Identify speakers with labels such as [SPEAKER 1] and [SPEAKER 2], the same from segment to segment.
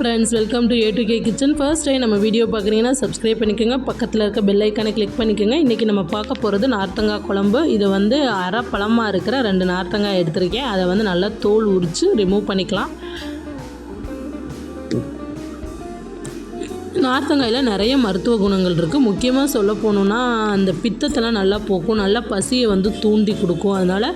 [SPEAKER 1] Friends welcome to A to K kitchen first time நம்ம video பார்க்குறீங்கன்னா subscribe பண்ணிக்கோங்க. பக்கத்தில் இருக்க பெல் ஐக்கானை கிளிக் பண்ணிக்கோங்க. இன்றைக்கி நம்ம பார்க்க போகிறது நார்த்தங்காய் குழம்பு. இது வந்து அரை பழமாக இருக்கிற ரெண்டு நார்த்தங்காய் எடுத்திருக்கேன். அதை வந்து நல்லா தோல் உரித்து ரிமூவ் பண்ணிக்கலாம். நார்த்தங்காயில் நிறைய மருத்துவ குணங்கள் இருக்குது முக்கியமாக சொல்ல போகணுன்னா அந்த பித்தத்தெல்லாம் நல்லா போக்கும் நல்லா பசியை வந்து தூண்டி கொடுக்கும். அதனால்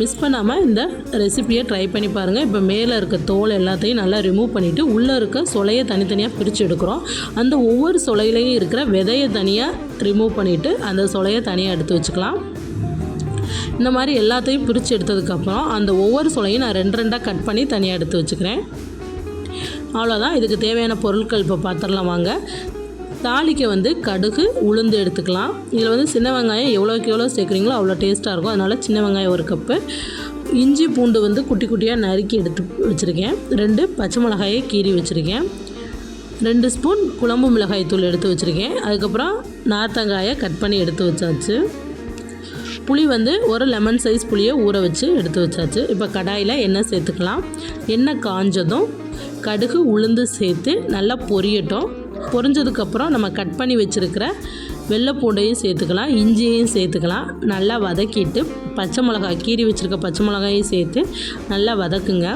[SPEAKER 1] மிஸ் பண்ணாமல் இந்த ரெசிப்பியை ட்ரை பண்ணி பாருங்கள் இப்போ மேலே இருக்க தோல் எல்லாத்தையும் நல்லா ரிமூவ் பண்ணிவிட்டு உள்ளே இருக்க சொலையை தனித்தனியாக பிரித்து எடுக்கிறோம். அந்த ஒவ்வொரு சொலையிலையும் இருக்கிற விதையை தனியாக ரிமூவ் பண்ணிவிட்டு அந்த சொலையை தனியாக எடுத்து வச்சுக்கலாம். இந்த மாதிரி எல்லாத்தையும் பிரித்து எடுத்ததுக்கப்புறம் அந்த ஒவ்வொரு சொலையும் நான் ரெண்டு ரெண்டாக கட் பண்ணி தனியாக எடுத்து வச்சுக்கிறேன். அவ்வளோதான் இதுக்கு தேவையான பொருட்கள் இப்போ பார்த்துடலாம் வாங்க. தாளிக்க வந்து கடுகு உளுந்து எடுத்துக்கலாம். இதில் வந்து சின்ன வெங்காயம் எவ்வளோக்கு எவ்வளோ சேர்க்குறீங்களோ அவ்வளோ டேஸ்ட்டாக இருக்கும். அதனால் சின்ன வெங்காயம் ஒரு கப்பு. இஞ்சி பூண்டு வந்து குட்டி குட்டியாக நறுக்கி எடுத்து வச்சுருக்கேன். ரெண்டு பச்சை மிளகாயை கீறி வச்சுருக்கேன். ரெண்டு ஸ்பூன் குழம்பு மிளகாய் தூள் எடுத்து வச்சுருக்கேன். அதுக்கப்புறம் நார்த்தங்காயை கட் பண்ணி எடுத்து வச்சாச்சு. புளி வந்து ஒரு லெமன் சைஸ் புளியை ஊற வச்சு எடுத்து வச்சாச்சு. இப்போ கடாயில் எண்ணெய் சேர்த்துக்கலாம். எண்ணெய் காஞ்சதும் கடுகு உளுந்து சேர்த்து நல்லா பொரியட்டும். பொரிஞ்சதுக்கப்புறம் நம்ம கட் பண்ணி வச்சுருக்கிற வெள்ளை பூண்டையும் சேர்த்துக்கலாம். இஞ்சியையும் சேர்த்துக்கலாம். நல்லா வதக்கிட்டு பச்சை மிளகாய் கீறி வச்சுருக்க பச்சை மிளகாயும் சேர்த்து நல்லா வதக்குங்க.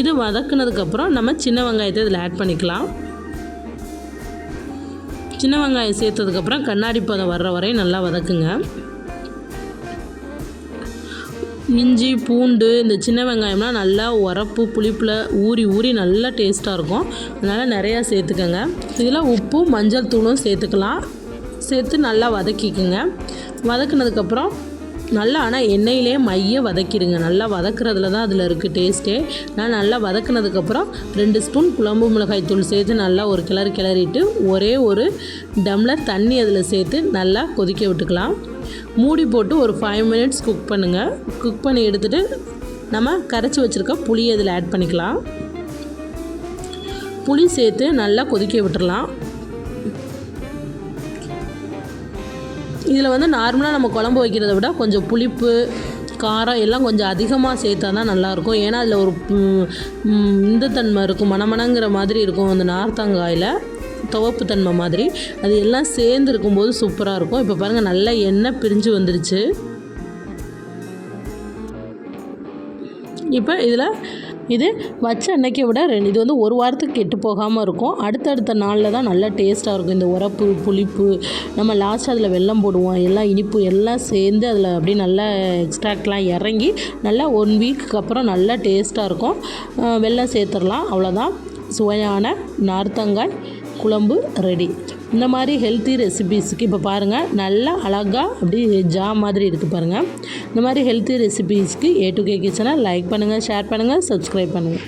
[SPEAKER 1] இது வதக்குனதுக்கப்புறம் நம்ம சின்ன வெங்காயத்தை இதில் ஆட் பண்ணிக்கலாம். சின்ன வெங்காயம் சேர்த்ததுக்கப்புறம் கண்ணாடி பதம் வர்ற வரையும் நல்லா வதக்குங்க. இஞ்சி பூண்டு இந்த சின்ன வெங்காயம்லாம் நல்லா உரப்பு புளிப்பில் ஊறி ஊறி நல்லா டேஸ்ட்டாக இருக்கும். அதனால் நிறையா சேர்த்துக்கோங்க. இதில் உப்பு மஞ்சள் தூளும் சேர்த்துக்கலாம். சேர்த்து நல்லா வதக்கிக்குங்க. வதக்குனதுக்கப்புறம் நல்லா ஆனால் எண்ணெயிலே மைய வதக்கிடுங்க. நல்லா வதக்குறதுல தான் அதில் இருக்குது டேஸ்ட்டே நான் நல்லா வதக்குனதுக்கப்புறம் ரெண்டு ஸ்பூன் குழம்பு மிளகாய் தூள் சேர்த்து நல்லா ஒரு கிளறு கிளறிட்டு ஒரே ஒரு டம்ளர் தண்ணி அதில் சேர்த்து நல்லா கொதிக்க விட்டுக்கலாம். மூடி போட்டு ஒரு ஃபைவ் மினிட்ஸ் குக் பண்ணுங்கள் குக் பண்ணி எடுத்துகிட்டு நம்ம கரைச்சி வச்சுருக்க புளியை அதில் ஆட் பண்ணிக்கலாம். புளி சேர்த்து நல்லா கொதிக்க விட்டுடலாம் இதில் வந்து நார்மலாக நம்ம குழம்பு வைக்கிறத விட கொஞ்சம் புளிப்பு காரம் எல்லாம் கொஞ்சம் அதிகமாக சேர்த்தா தான் நல்லாயிருக்கும். ஏன்னா அதில் ஒரு இந்த தன்மை இருக்கும் மணமணங்கிற மாதிரி இருக்கும். அந்த நார்த்தங்காயில் துவப்பு தன்மை மாதிரி. அது எல்லாம் சேர்ந்து இருக்கும்போது சூப்பராக இருக்கும். இப்போ பாருங்கள் நல்லா எண்ணெய் பிரிஞ்சு வந்துருச்சு. இப்போ இதில் இது வச்ச அன்னைக்கு விட ரெண்டு இது வந்து ஒரு வாரத்துக்கு கெட்டு போகாமல் இருக்கும். அடுத்தடுத்த நாளில் தான் நல்லா டேஸ்ட்டாக இருக்கும். இந்த உரப்பு புளிப்பு நம்ம லாஸ்ட் அதில் வெல்லம் போடுவோம். எல்லாம் இனிப்பு எல்லாம் சேர்ந்து அதில் அப்படியே நல்லா எக்ஸ்ட்ராக்ட்லாம் இறங்கி நல்லா ஒன் வீக்குக்கு அப்புறம் நல்லா டேஸ்ட்டாக இருக்கும். வெள்ளம் சேர்த்துடலாம். அவ்வளோதான் சுவையான நார்த்தங்காய் குழம்பு ரெடி இந்த மாதிரி ஹெல்த்தி ரெசிபீஸுக்கு இப்போ பாருங்கள் நல்லா அழகாக அப்படி ஜா மாதிரி இருக்குது பாருங்கள் இந்த மாதிரி ஹெல்த்தி ரெசிபீஸ்க்கு ஏ டு கே கிச்சனை லைக் பண்ணுங்கள் ஷேர் பண்ணுங்கள் சப்ஸ்கிரைப் பண்ணுங்கள்